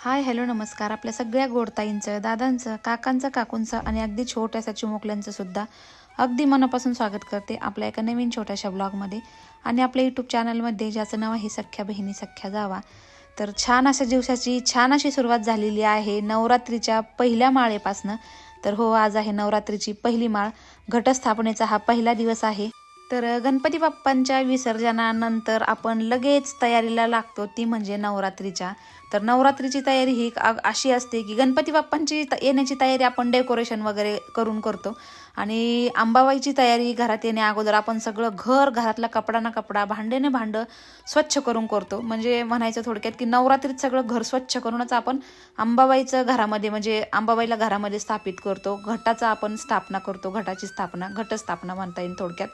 Hi hello नमस्कार. आपल्या सगळ्या गोडताईंचं दादांचं काकांचं काकूंचं आणि अगदी छोट्याशा चिमुकल्यांचं सुद्धा अगदी मनापासून स्वागत करते आपल्या एका नवीन छोट्याशा ब्लॉगमध्ये. आणि आपल्या यूट्यूब चॅनलमध्ये ज्याचं नाव आहे सख्या बहिणी सख्या जावा. तर छान अशा दिवसाची छान अशी सुरुवात झालेली आहे नवरात्रीच्या पहिल्या माळेपासनं. तर हो आज आहे नवरात्रीची पहिली माळ. घटस्थापनेचा हा पहिला दिवस आहे. तर गणपती बाप्पांच्या विसर्जनानंतर आपण लगेच तयारीला लागतो ती म्हणजे नवरात्रीच्या. तर नवरात्रीची तयारी ही अशी असते की गणपती बाप्पांची येण्याची तयारी आपण डेकोरेशन वगैरे करून करतो. आणि अंबाबाईची तयारी घरात येण्या अगोदर आपण सगळं घर घरातला कपडा ना कपडा भांड्याने भांडं स्वच्छ करून करतो. म्हणजे म्हणायचं थोडक्यात की नवरात्रीत सगळं घर स्वच्छ करूनच आपण अंबाबाईचं घरामध्ये म्हणजे अंबाबाईला घरामध्ये स्थापित करतो. घटाचा आपण स्थापना करतो घटाची स्थापना घटस्थापना म्हणता येईल थोडक्यात.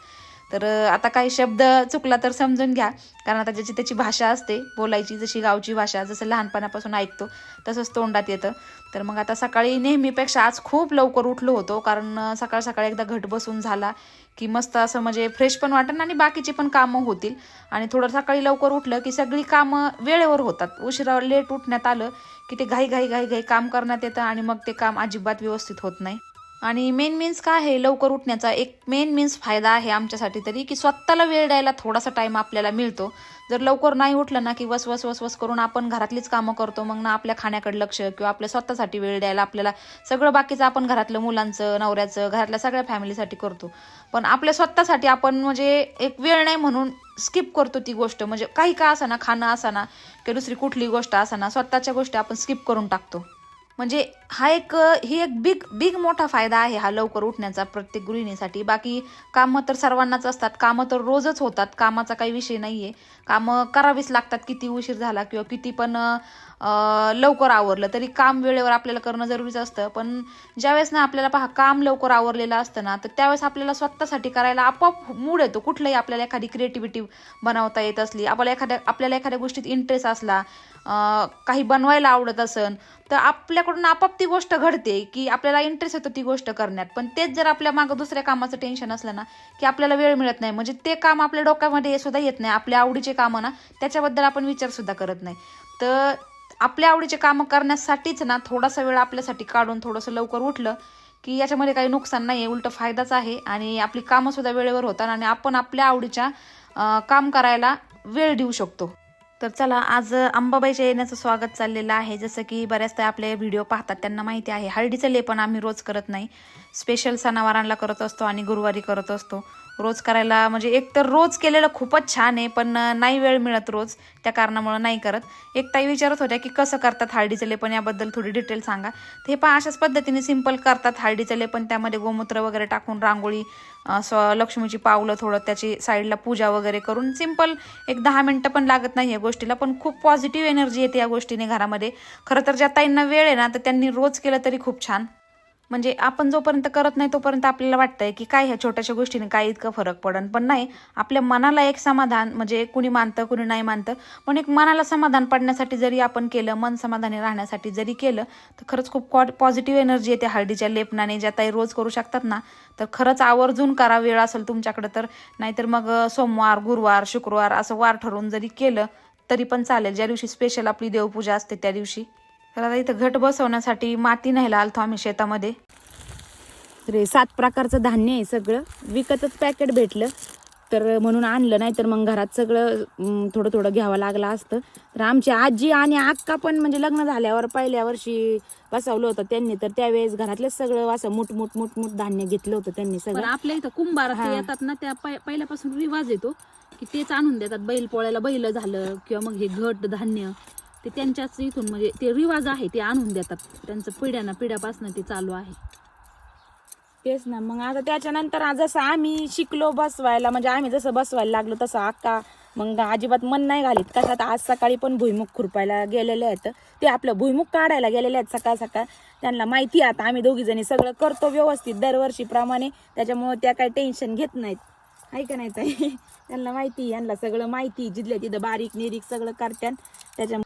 तर आता काही शब्द चुकला तर समजून घ्या. कारण आता ज्याची त्याची भाषा असते बोलायची जशी गावची भाषा जसं लहान लहानपणापासून ऐकतो तसंच तोंडात येतं. तर मग आता सकाळी नेहमीपेक्षा आज खूप लवकर उठलो होतो कारण सकाळ सकाळी एकदा घट बसून झाला की मस्त असं म्हणजे फ्रेश पण वाटेल आणि बाकीची पण कामं होतील. आणि थोडं सकाळी लवकर उठलं की सगळी कामं वेळेवर होतात. उशिरा लेट उठण्यात आलं की ते घाई घाई घाई घाई काम करण्यात येतं आणि मग ते काम अजिबात व्यवस्थित होत नाही. आणि मेन मीन्स काय आहे लवकर उठण्याचा एक मेन मीन्स फायदा आहे आमच्यासाठी तरी की स्वतःला वेळ द्यायला थोडासा टाईम आपल्याला मिळतो. जर लवकर नाही उठलं ना की वस वस वस वस करून आपण घरातलीच कामं करतो मग ना आपल्या खाण्याकडे लक्ष किंवा आपल्या स्वतःसाठी वेळ द्यायला आपल्याला सगळं बाकीचं आपण घरातलं मुलांचं नवऱ्याचं घरातल्या सगळ्या फॅमिलीसाठी करतो. पण आपल्या स्वतःसाठी आपण म्हणजे एक वेळ नाही म्हणून स्किप करतो ती गोष्ट. म्हणजे काही का असाना खाणं असाना किंवा दुसरी कुठली गोष्ट असाना स्वतःच्या गोष्टी आपण स्किप करून टाकतो. म्हणजे हा एक ही एक बिग बिग मोठा फायदा आहे हा लवकर उठण्याचा प्रत्येक गृहिणीसाठी. बाकी कामं तर सर्वांनाच असतात. कामं तर रोजच होतात. कामाचा काही विषय नाही आहे कामं करावीच लागतात. किती उशीर झाला किंवा किती पण लवकर आवरलं तरी काम वेळेवर आपल्याला करणं जरुरीचं असतं. पण ज्यावेळेस ना आपल्याला पहा काम लवकर आवरलेलं असतं ना तर त्यावेळेस आपल्याला स्वतःसाठी करायला आपोआप मूड येतो. कुठलंही आपल्याला एखादी क्रिएटिव्हिटी बनवता येत असली आपल्याला एखाद्या आपल्याला एखाद्या गोष्टीत इंटरेस्ट असला काही बनवायला आवडत असन तर आपल्याकडून आपाप ती गोष्ट घडते की आपल्याला इंटरेस्ट येतो ती गोष्ट करण्यात. पण तेच जर आपल्या मागं दुसऱ्या कामाचं टेन्शन असलं ना की आपल्याला वेळ मिळत नाही म्हणजे ते काम आपल्या डोक्यामध्ये सुद्धा येत नाही आपल्या आवडीचे कामं ना त्याच्याबद्दल आपण विचार सुद्धा करत नाही. तर आपल्या आवडीचे कामं करण्यासाठीच ना थोडासा वेळ आपल्यासाठी काढून थोडंसं लवकर उठलं की याच्यामध्ये काही नुकसान नाही आहे उलट फायदाच आहे आणि आपली कामंसुद्धा वेळेवर होतात आणि आपण आपल्या आवडीच्या काम करायला वेळ देऊ शकतो. तर चला आज अंबाबाईच्या येण्याचं स्वागत चाललेलं आहे. जसं की बऱ्याचदा आपले व्हिडिओ पाहतात त्यांना माहिती आहे हळदीचं लेपन आम्ही रोज करत नाही. स्पेशल सणावारांना करत असतो आणि गुरुवारी करत असतो. रोज करायला म्हणजे एक तर रोज केलेलं खूपच छान आहे पण नाही वेळ मिळत रोज. त्या कारणामुळे नाही करत. एक ताई विचारत होत्या की कसं करतात हळदीचं लेपन याबद्दल थोडी डिटेल सांगा. ते पण अशाच पद्धतीने सिंपल करतात हळदीचं लेपन. त्यामध्ये गोमूत्र वगैरे टाकून रांगोळी स्व लक्ष्मीची पावलं थोडं त्याची साईडला पूजा वगैरे करून सिंपल एक दहा मिनटं पण लागत नाही या गोष्टीला पण खूप पॉझिटिव्ह एनर्जी येते या गोष्टीने घरामध्ये. खरं तर ज्या ताईंना वेळ आहे ना तर त्यांनी रोज केलं तरी खूप छान. म्हणजे आपण जोपर्यंत करत नाही तोपर्यंत आपल्याला वाटतंय की काय ह्या छोट्याशा गोष्टीने काय इतकं फरक पडन. पण नाही आपल्या मनाला एक समाधान म्हणजे कुणी मानतं कुणी नाही मानतं पण एक मनाला समाधान पडण्यासाठी जरी आपण केलं मन समाधानी राहण्यासाठी जरी केलं तर खरंच खूप पॉझिटिव्ह एनर्जी येते हळदीच्या लेपनाने. ज्या ताई रोज करू शकतात ना तर खरंच आवर्जून करा वेळ असेल तुमच्याकडं तर नाहीतर मग सोमवार गुरुवार शुक्रवार असं वार ठरवून जरी केलं तरी पण चालेल. ज्या दिवशी स्पेशल आपली देवपूजा असते त्या दिवशी तर आता इथं घट बसवण्यासाठी माती न्यायला आलतो आम्ही शेतामध्ये. रे सात प्रकारचं धान्य आहे सगळं. विकतच पॅकेट भेटलं. तर म्हणून आणलं नाही तर मग घरात सगळं थोडं थोडं घ्यावं लागलं असतं. तर आमची आजी आणि आक्का पण म्हणजे लग्न झाल्यावर पहिल्या वर्षी बसवलं होतं त्यांनी. तर त्यावेळेस घरातलंच सगळं असं मुठ मुठ मुठ मुठ धान्य घेतलं होतं त्यांनी सगळं. आपल्या इथं कुंभार. ते येतात ना त्या पहि- पहिल्यापासून रिवाज येतो की तेच आणून देतात. बैल पोळ्याला बैल झालं किंवा मग हे घट धान्य. ते त्यांच्याच इथून म्हणजे ते रिवाज आहे ते आणून देतात. त्यांचं पिढ्याना पिढ्यापासून ते चालू आहे. तेच ना. मग आता त्याच्यानंतर जसं आम्ही शिकलो बसवायला म्हणजे आम्ही जसं बसवायला लागलो तसं अक्का मग अजिबात मन नाही घालीत. कशात? आज सकाळी पण भुईमुख खुरपायला गेलेले आहेत. ते आपलं भुईमुख काढायला गेलेले आहेत सकाळ सकाळ. त्यांना माहिती आहे आता आम्ही दोघी जणी सगळं करतो व्यवस्थित दरवर्षीप्रमाणे. त्याच्यामुळे त्या काही टेन्शन घेत नाहीत. आहे का नाही ताई? त्यांना माहिती यांना सगळं माहिती जिथल्या तिथं बारीक निरीक सगळं करत्यान त्याच्या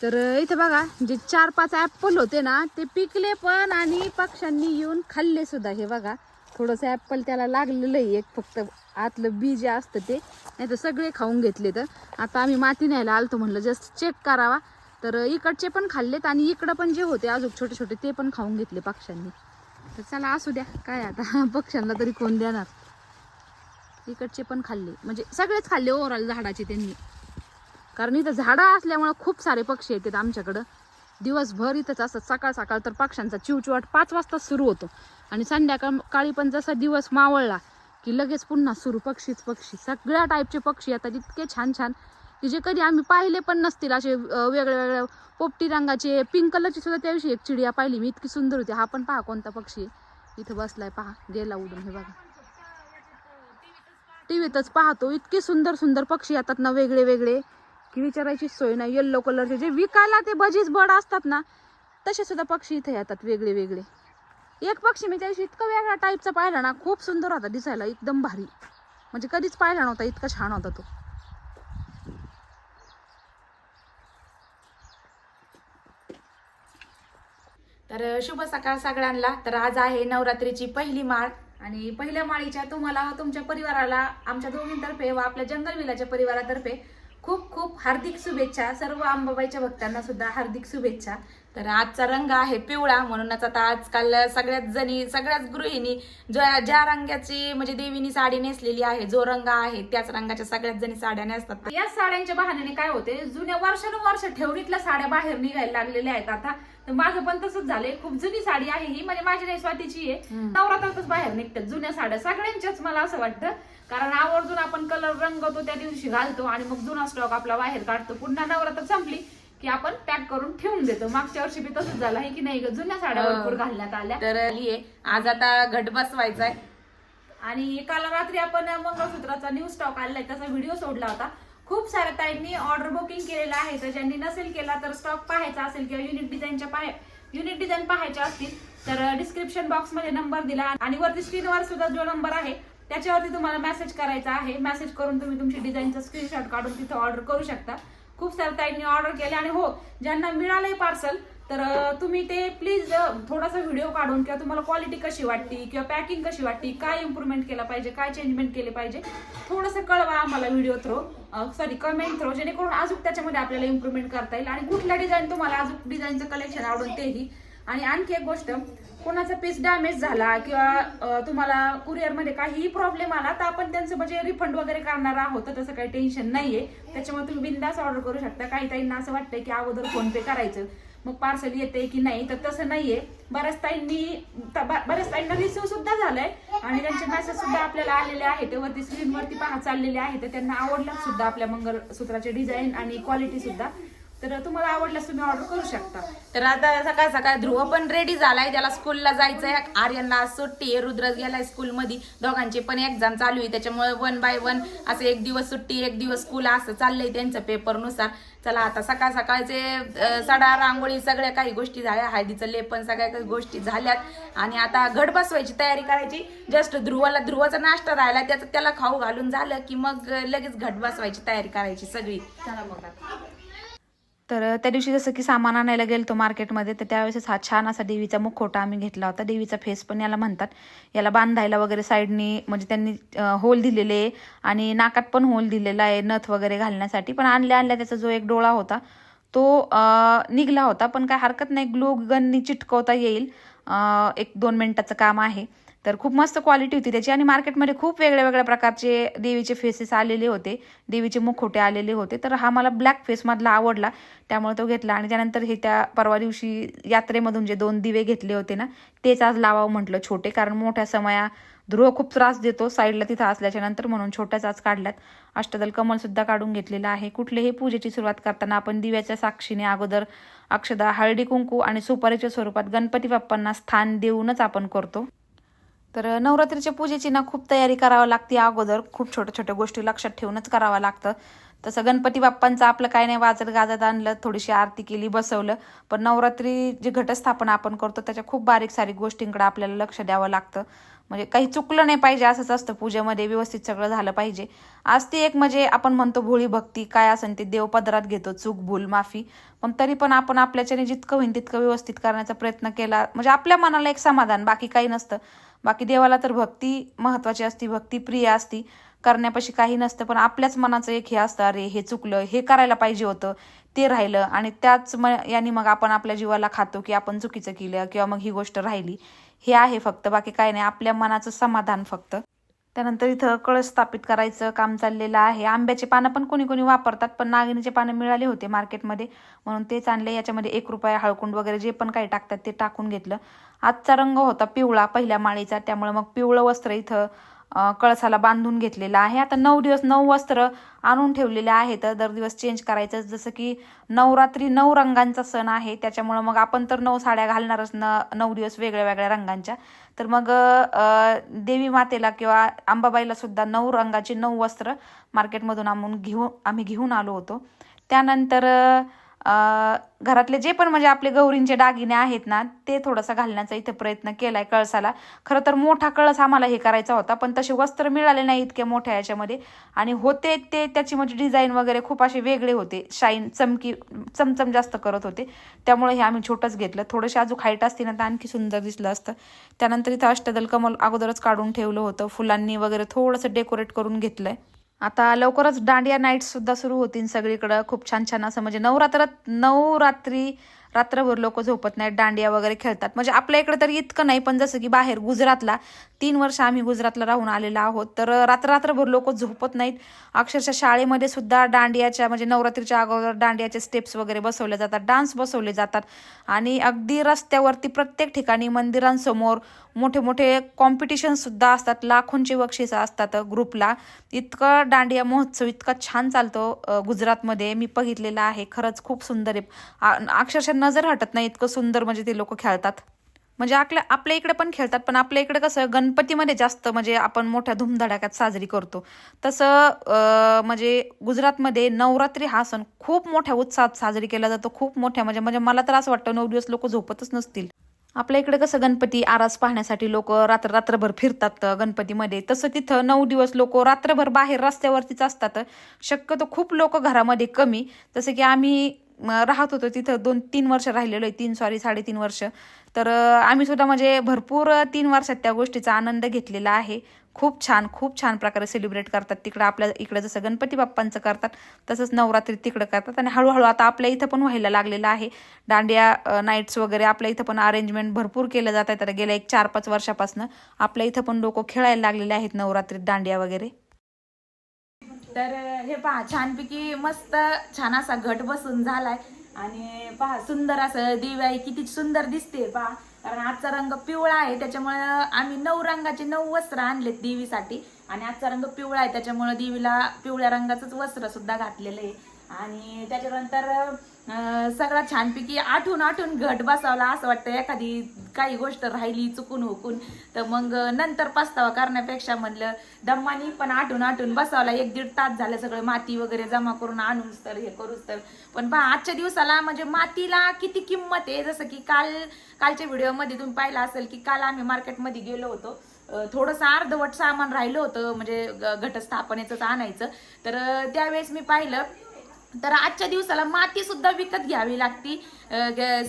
तर इथं बघा जे चार पाच ॲप्पल होते ना ते पिकले पण आणि पक्ष्यांनी येऊन खाल्ले सुद्धा. हे बघा थोडंसं ॲप्पल त्याला लागलेलं आहे एक फक्त. आतलं बी जे असतं ते. नाही तर सगळे खाऊन घेतले तर. आता आम्ही माती न्यायला आलतो म्हणलं जस्ट चेक करावा. तर इकडचे पण खाल्लेत आणि इकडं पण जे होते अजून छोटे छोटे ते पण खाऊन घेतले पक्ष्यांनी. तर चला असू द्या. काय आता? पक्ष्यांना तरी कोण देणार? इकडचे पण खाल्ले. म्हणजे सगळेच खाल्ले ओव्हरऑल झाडाचे त्यांनी. कारण इथं झाडं असल्यामुळं खूप सारे पक्षी येतात आमच्याकडं. दिवसभर इथंच असतात. सकाळ सकाळ तर पक्ष्यांचा चिवचिवाट पाच वाजता सुरू होतो. आणि संध्याकाळ काळी पण जसा दिवस मावळला की लगेच पुन्हा सुरू. पक्षीच पक्षी. सगळ्या टाईपचे पक्षी येतात. इतके छान छान. की जे कधी आम्ही पाहिले पण नसतील. असे वेगळ्या वेगळ्या पोपटी रंगाचे पिंक कलरची सुद्धा त्या दिवशी एक चिडिया पाहिली मी. इतकी सुंदर होती. हा पण पहा कोणता पक्षी आहे. इथं बसलाय पहा. गेला उडून. हे बघा. टीव्हीतच पाहतो. इतके सुंदर सुंदर पक्षी येतात ना वेगळे वेगळे. की विचारायची सोय नाही. येल्लो कलरचे जे विकायला ते भजीच बड असतात ना तसे सुद्धा पक्षी इथे येतात वेगळे वेगळे. एक पक्षी मी त्याशी इतकं इतका वेगळ्या टाईपचा पाहिला ना खूप सुंदर होता दिसायला एकदम भारी. म्हणजे कधीच पाहिला नव्हता इतका छान होता तो. तर शुभ सकाळ सगळ्यांना. तर आज आहे नवरात्रीची पहिली माळ. आणि पहिल्या माळीच्या तुम्हाला तुमच्या परिवाराला आमच्या दोघींतर्फे व आपल्या जंगल विलाच्या परिवारातर्फे खूप खूप हार्दिक शुभेच्छा. सर्व अंबाबाईच्या भक्तांना सुद्धा हार्दिक शुभेच्छा. तर आजचा रंग आहे पिवळा. म्हणूनच आता आजकाल सगळ्याच जणी सगळ्याच गृहिणी ज्या ज्या रंगाची म्हणजे देवीनी साडी नेसलेली आहे जो रंग आहे त्याच रंगाच्या सगळ्याच जणी साड्या नेसतात. या साड्यांच्या बहाण्याने काय होते? जुन्या वर्षानुवर्ष ठेवणीतल्या साड्या बाहेर निघायला लागलेल्या आहेत आता. तर माझं पण तसंच झालंय. खूप जुनी साडी आहे ही म्हणजे माझी नाही स्वातीची आहे. नवरात्रातच बाहेर निघतात जुन्या साड्या. सगळ्यांच्याच मला असं वाटतं. कारण आवर्जून आपण कलर रंगवतो त्या दिवशी घालतो आणि मग जुना स्टॉक आपला बाहेर काढतो. पुन्हा नवरात्र संपली की आपण पॅक करून ठेवून देतो. मागच्या वर्षी बी तसंच झालं. आहे की नाही? ग? जुन्या साड्या भरपूर घालण्यात आल्या. तर आज आता घट बसवायचा आहे आणि काल रात्री आपण मंगळसूत्राचा न्यू स्टॉक आलेला आहे त्याचा व्हिडिओ सोडला होता. खूप साऱ्या ताईंनी ऑर्डर बुकिंग केलेलं आहे. तर ज्यांनी नसेल केला तर स्टॉक पाहायचा असेल किंवा युनिक डिझाईनच्या पाहे युनिक डिझाईन पाहायच्या असतील तर डिस्क्रिप्शन बॉक्समध्ये नंबर दिला. आणि वरती स्क्रीनवर सुद्धा जो नंबर आहे त्याच्यावरती तुम्हाला मेसेज करायचा आहे. मेसेज करून तुम्ही तुमची डिझाईनचा स्क्रीनशॉट काढून तिथं ऑर्डर करू शकता. खूप साऱ्या ताईंनी ऑर्डर केले आणि हो ज्यांना मिळालंय पार्सल तर तुम्ही ते प्लीज थोडासा व्हिडिओ काढून किंवा तुम्हाला क्वालिटी कशी वाटते किंवा पॅकिंग कशी वाटते काय इम्प्रूव्हमेंट केलं पाहिजे काय चेंजमेंट केले पाहिजे थोडंसं कळवा आम्हाला video through sorry comment through जेणेकरून अजून त्याच्यामध्ये आपल्याला इम्प्रूव्हमेंट करता येईल. आणि कुठल्या डिझाईन तुम्हाला अजून डिझाईनचं कलेक्शन आवडून तेही. आणि आणखी एक गोष्ट कोणाचा पीस डॅमेज झाला किंवा तुम्हाला कुरिअरमध्ये काहीही प्रॉब्लेम आला तर आपण त्यांचं म्हणजे रिफंड वगैरे करणार आहोत. तर तसं काही टेन्शन नाहीये. त्याच्यामुळे तुम्ही बिंदास ऑर्डर करू शकता. काही ताईंना असं वाटतंय की अगोदर फोन पे करायचं. मग पार्सल येते की नाही तर तसं नाहीये. बऱ्याच ताईंनी ब- बऱ्याच ताईंना रिसिव्ह सुद्धा झालंय. आणि त्यांचे मेसेज सुद्धा आपल्याला आलेले आहेत. वरती स्क्रीनवरती पाहा चाललेले आहेत. तर त्यांना आवडल्यात सुद्धा आपल्या मंगळसूत्राचे डिझाईन आणि क्वालिटी सुद्धा. तर तुम्हाला आवडल्यास तुम्ही ऑर्डर करू शकता. तर आता सकाळ सकाळ ध्रुव पण रेडी झालाय. त्याला स्कूलला जायचंय. आर्यनला आज सुट्टी आहे. रुद्र गेलाय स्कूलमध्ये दोघांचे पण एक्झाम चालू आहे. त्याच्यामुळे वन बाय वन असं एक दिवस सुट्टी एक दिवस स्कूल असं चाललंय त्यांचं पेपरनुसार चला आता सकाळ सकाळचे सडा रांगोळी सगळ्या काही गोष्टी झाल्या. हळदीचं लेपन सगळ्या काही गोष्टी झाल्यात. आणि आता घट बसवायची तयारी करायची. जस्ट ध्रुवाला ध्रुवाचा नाश्ता राहिला. त्याचं त्याला खाऊ घालून झालं की मग लगेच घट बसवायची तयारी करायची सगळी. चला मग तर त्या दिवशी जसं की सामान आणायला गेलतो मार्केटमध्ये तर त्यावेळेस हा छान असा देवीचा मुखवटा आम्ही घेतला होता. देवीचा फेस पण याला म्हणतात. याला बांधायला वगैरे साईडनी म्हणजे त्यांनी होल दिलेले आहे आणि नाकात पण होल दिलेला आहे नथ वगैरे घालण्यासाठी. पण आणल्या आणल्या त्याचा जो एक डोळा होता तो निघला होता. पण काय हरकत नाही ग्लो गननी चिटकवता येईल. एक दोन मिनटाचं काम आहे. तर खूप मस्त क्वालिटी होती त्याची. आणि मार्केटमध्ये खूप वेगळ्या वेगळ्या प्रकारचे देवीचे फेसेस आलेले होते. देवीचे मुखोटे आलेले होते. तर हा मला ब्लॅक फेसमधला आवडला. त्यामुळे तो घेतला. आणि त्यानंतर हे त्या परवा दिवशी यात्रेमधून जे दोन दिवे घेतले होते ना तेच आज लावावं म्हटलं छोटे. कारण मोठ्या समया ध्रुव खूप त्रास देतो. साईडला तिथं असल्याच्या नंतर म्हणून छोट्याच आज काढल्यात. अष्टदल कमल सुद्धा काढून घेतलेलं आहे. कुठलेही पूजेची सुरुवात करताना आपण दिव्याच्या साक्षीने अगोदर अक्षदा हळदी कुंकू आणि सुपारीच्या स्वरूपात गणपती बाप्पांना स्थान देऊनच आपण करतो. तर नवरात्रीच्या पूजेची ना खूप तयारी करावी लागते अगोदर. खूप छोट्या छोट्या गोष्टी लक्षात ठेवूनच करावं लागतं. तसं गणपती बाप्पांचं आपलं काय नाही वाजत गाजत आणलं थोडीशी आरती केली बसवलं. पण नवरात्री जी घटस्थापना आपण करतो त्याच्या खूप बारीक सारीक गोष्टींकडे आपल्याला लक्ष द्यावं लागतं. म्हणजे काही चुकलं नाही पाहिजे असंच असतं. पूजेमध्ये व्यवस्थित सगळं झालं पाहिजे. आज ती एक म्हणजे आपण म्हणतो भोळी भक्ती काय असेल ते देव पदरात घेतो चूक भूल माफी. पण तरी पण आपण आपल्याच्याने जितकं होईल तितकं व्यवस्थित करण्याचा प्रयत्न केला. म्हणजे आपल्या मनाला एक समाधान बाकी काही नसतं. बाकी देवाला तर भक्ती महत्वाची असती भक्ती प्रिय असती. करण्यापाशी काही नसतं पण आपल्याच मनाचं एक हे असतं अरे हे चुकलं हे करायला पाहिजे होतं ते राहिलं. आणि त्याच म याने मग आपण आपल्या जीवाला खातो की आपण चुकीचं केलं किंवा मग ही गोष्ट राहिली. हे आहे फक्त बाकी काही नाही. आपल्या मनाचं समाधान फक्त. त्यानंतर इथं कळस स्थापित करायचं काम चाललेलं आहे. आंब्याचे पानं पण कोणी कोणी वापरतात पण नागिनीचे पानं मिळाले होते मार्केटमध्ये. म्हणून तेच आणले. याच्यामध्ये एक रुपया हळकुंड वगैरे जे पण काही टाकतात ते टाकून घेतलं. आजचा रंग होता पिवळा पहिल्या माळीचा. त्यामुळे मग पिवळं वस्त्र इथं कळसाला बांधून घेतलेलं आहे. आता नऊ दिवस नऊ वस्त्र आणून ठेवलेले आहेत. दर दिवस चेंज करायचं. जसं की नवरात्री नऊ रंगांचा सण आहे. त्याच्यामुळं मग आपण तर नऊ साड्या घालणारच न नऊ दिवस वेगळ्या वेगळ्या रंगांच्या. तर मग देवी मातेला किंवा अंबाबाईला सुद्धा नऊ रंगाची नऊ वस्त्र मार्केटमधून आणून घेऊन आम्ही घेऊन आलो होतो. त्यानंतर घरातले जे पण म्हणजे आपले गौरींचे दागिने आहेत ना ते थोडासा घालण्याचा इथे प्रयत्न केलाय कळसाला. खरं तर मोठा कळस आम्हाला हे करायचा होता पण तसे वस्त्र मिळाले नाही इतके मोठ्या याच्यामध्ये. आणि होते ते त्याची म्हणजे डिझाईन वगैरे खूप असे वेगळे होते. शाईन चमकी चमचम जास्त करत होते. त्यामुळे हे आम्ही छोटंच घेतलं. थोडंसे अजून हाईट असते ना तर आणखी सुंदर दिसलं असतं. त्यानंतर इथं अष्टदल कमल अगोदरच काढून ठेवलं होतं. फुलांनी वगैरे थोडंसं डेकोरेट करून घेतलंय. आता लवकरच दांडिया नाईट सुद्धा सुरू होतील सगळीकडं. खूप छान छान असं म्हणजे नवरात्रात नऊ रात्री रात्रभर लोक झोपत नाहीत दांडिया वगैरे खेळतात. म्हणजे आपल्या इकडे तर इतकं नाही पण जसं की बाहेर गुजरातला तीन वर्ष आम्ही गुजरातला राहून आलेलो आहोत. तर रात्र रात्रभर लोक झोपत नाहीत. अक्षरशः शाळेमध्ये सुद्धा दांडियाच्या म्हणजे नवरात्रीच्या अगोदर दांडियाचे स्टेप्स वगैरे बसवले जातात डान्स बसवले जातात. आणि अगदी रस्त्यावरती प्रत्येक ठिकाणी मंदिरांसमोर मोठे मोठे कॉम्पिटिशन सुद्धा असतात. लाखोंची बक्षिसं असतात ग्रुपला इतकं दांडिया महोत्सव इतका छान चालतो गुजरातमध्ये. मी बघितलेला आहे. खरंच खूप सुंदर आहे. आ- अक्षरशः नजर हटत नाही इतकं सुंदर म्हणजे ते लोक खेळतात. म्हणजे आपल्या आपल्या इकडे पण खेळतात पण आपल्या इकडे कसं गणपतीमध्ये जास्त म्हणजे आपण मोठ्या धुमधडाक्यात साजरी करतो. तसं म्हणजे गुजरातमध्ये नवरात्री हा सण खूप मोठ्या उत्साहात साजरी केला जातो. खूप मोठ्या म्हणजे म्हणजे मला तर असं वाटतं नऊ दिवस लोक झोपतच नसतील. आपल्या इकडे कसं गणपती आरास पाहण्यासाठी लोक रात्र रात्रभर फिरतात गणपतीमध्ये. तसं तिथं नऊ दिवस लोक रात्रभर बाहेर रस्त्यावरतीच असतात. शक्यतो खूप लोक घरामध्ये कमी. जसं की आम्ही राहत होतो. तिथं दोन तीन वर्ष राहिलेलो आहे तीन सॉरी साडेतीन वर्ष. तर आम्ही सुद्धा म्हणजे भरपूर तीन वर्षात त्या गोष्टीचा आनंद घेतलेला आहे. खूप छान खूप छान प्रकारे सेलिब्रेट करतात. तिकडं आपल्या इकडं जसं गणपती बाप्पांचं करतात तसंच नवरात्री तिकडं करतात. आणि हळूहळू आता आपल्या इथं पण व्हायला लागलेलं आहे. दांडिया नाईट्स वगैरे आपल्या इथं पण अरेंजमेंट भरपूर केलं जात आहे तर गेल्या एक चार पाच वर्षापासून आपल्या इथं पण लोक खेळायला लागलेले आहेत नवरात्रीत दांडिया वगैरे. तर हे पहा छानपैकी मस्त छान असा घट बसून झालाय. आणि पहा सुंदर असं दिवाळी किती सुंदर दिसते पहा. कारण आजचा रंग पिवळा आहे त्याच्यामुळे आम्ही नऊ रंगाचे नऊ वस्त्र आणलेत देवीसाठी. आणि आजचा रंग पिवळा आहे त्याच्यामुळे देवीला पिवळ्या रंगाचंच वस्त्र सुद्धा घातलेलं आहे. आणि त्याच्यानंतर सगळा छानपैकी आठून आठून घट बसावला असं वाटतं. एखादी काही गोष्ट राहिली चुकून हुकून तर मग नंतर पस्तावा करण्यापेक्षा म्हणलं दम्मानी पण आठून आठून बसावला. एक दीड तास झालं सगळं माती वगैरे जमा करून आणूच तर हे करूच तर पण पहा आजच्या दिवसाला म्हणजे मातीला किती किंमत आहे? जसं की काल कालच्या व्हिडिओमध्ये तुम्ही पाहिलं असेल की काल आम्ही मार्केटमध्ये गेलो होतो. थोडंसं अर्धवट सामान राहिलं होतं म्हणजे ग- घटस्थापनेचं आणायचं. तर त्यावेळेस मी पाहिलं तर आजच्या दिवसाला माती सुद्धा विकत घ्यावी लागती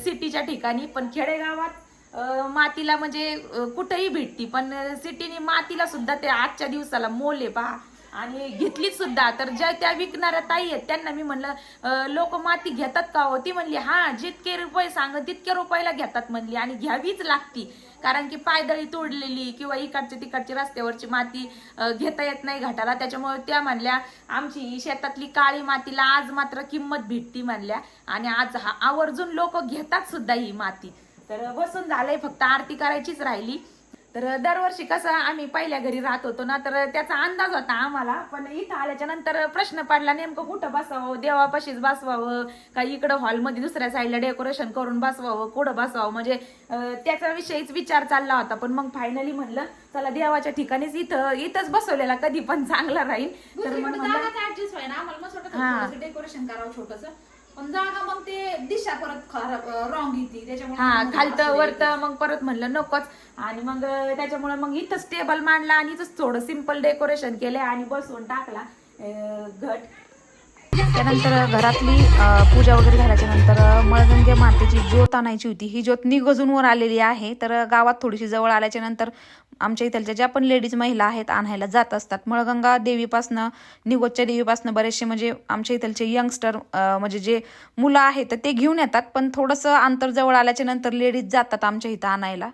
सिटीच्या ठिकाणी. पण खेडेगावात मातीला म्हणजे कुठेही भेटती. पण सिटीने मातीला सुद्धा ते आजच्या दिवसाला मोल आहे पहा. आणि घेतली सुद्धा. तर ज्या त्या विकणाऱ्या ताई आहेत त्यांना मी म्हणलं लोक माती घेतात का हो? ती म्हणली हा जितके रुपये सांग तितके रुपयाला घेतात म्हणली. आणि घ्यावीच लागती. कारण की पायदळी तोडलेली किंवा इकडची तिकडची रस्त्यावरची माती घेता येत नाही घाटाला. त्याच्यामुळे त्या म्हणल्या आमची शेतातली काळी मातीला आज मात्र किंमत भेटती म्हणल्या. आणि आज हा आवर्जून लोक घेतात सुद्धा ही माती. तर बसून झालंय फक्त आरती करायचीच राहिली. तर दरवर्षी कसं आम्ही पहिल्या घरी राहत होतो ना तर त्याचा अंदाज होता आम्हाला. पण इथं आल्याच्यानंतर प्रश्न पडला नेमकं कुठं बसावं देवापाशीच बसवावं का इकडं हॉलमध्ये दुसऱ्या साईडला डेकोरेशन करून बसवावं कुठं बसवावं? म्हणजे त्याचा विषयीच विचार चालला होता. पण मग फायनली म्हणलं चला देवाच्या ठिकाणीच इथं इथंच बसवलेला कधी पण चांगला राहील. तर मग डेकोरेशन करावं छोटस. पण जागा मग ते दिशा परत खराब रॉंग येते. त्याच्यामुळे हा खालतं वरतं मग परत म्हणलं नकोच. आणि मग त्याच्यामुळे मग इथंच टेबल मांडला आणि इथंच थोडं सिंपल डेकोरेशन केलं आणि बसवून टाकला घट. त्यानंतर घरातली पूजा वगैरे झाल्याच्यानंतर मळगंगे मातेची ज्योत आणायची होती. ही ज्योत निगजून वर आलेली आहे. तर गावात थोडीशी जवळ आल्याच्यानंतर आमच्या इथलच्या ज्या पण लेडीज महिला आहेत आणायला जात असतात. मळगंगा देवीपासनं निगोजच्या देवीपासनं बरेचसे म्हणजे आमच्या इथलचे यंगस्टर म्हणजे जे मुलं आहेत तर ते घेऊन येतात. पण थोडंसं अंतर जवळ आल्याच्यानंतर लेडीज जातात आमच्या इथं आणायला.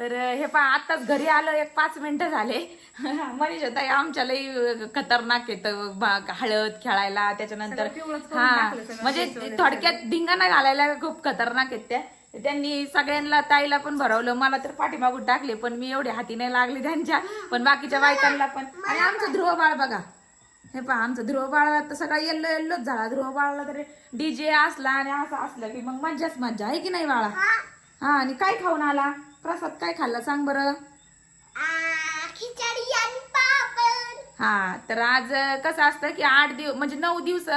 तर हे पा आताच घरी आलं एक पाच मिनिटं झाले. मनीषा ताई आमच्या लई खतरनाक येत हळद खेळायला त्याच्यानंतर हा म्हणजे थोडक्यात धिंगाणा घालायला खूप खतरनाक आहेत त्या. त्यांनी सगळ्यांना ताईला पण भरवलं मला तर पाठीमागून टाकले पण मी एवढे हाती नाही लागले त्यांच्या पण बाकीच्या बायकांना पण. आणि आमचं ध्रुव बाळ बघा. हे पहा आमचं ध्रुव बाळाला तर सगळा येल्लो येल्लोच झाला. ध्रुव बाळाला तर डीजे असला आणि असं असलं की मग मज्जाच मज्जा आहे की नाही बाळा? हा. आणि काय खाऊन आला? प्रसाद काय खाल्ला? सांग बरं. खिचडी आणि पापड. हा तर आज कसं असतं की आठ दिवस म्हणजे नऊ दिवस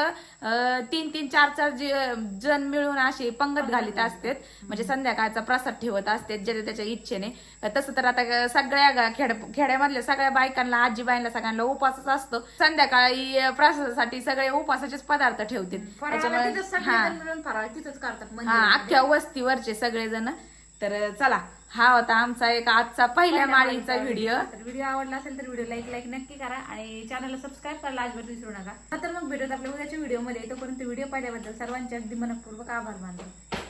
तीन तीन चार चार जे- जण मिळून असे पंगत घालीत असतात. म्हणजे संध्याकाळचा प्रसाद ठेवत असतात ज्याच्या त्याच्या इच्छेने. तसं तर आता सगळ्या खेड खेड्यामधल्या सगळ्या बायकांना आजीबाईंना सगळ्यांना उपासच असतो. संध्याकाळी प्रसादासाठी सगळे उपासाचेच पदार्थ ठेवतात. त्याच्यामुळे हा. अख्ख्या वस्तीवरचे सगळेजण तर चला हा होता आमचा एक आजचा पहिल्या माळीचा व्हिडिओ तर व्हिडिओ आवडला असेल तर व्हिडिओ लाईक लाईक नक्की करा आणि चॅनलला सबस्क्राईब करायला अजिबात विसरू नका. तर मग भेटत आपल्या उद्याच्या व्हिडिओमध्ये तोपर्यंत व्हिडिओ पाहिल्याबद्दल सर्वांचे अगदी मनपूर्वक आभार मानतो.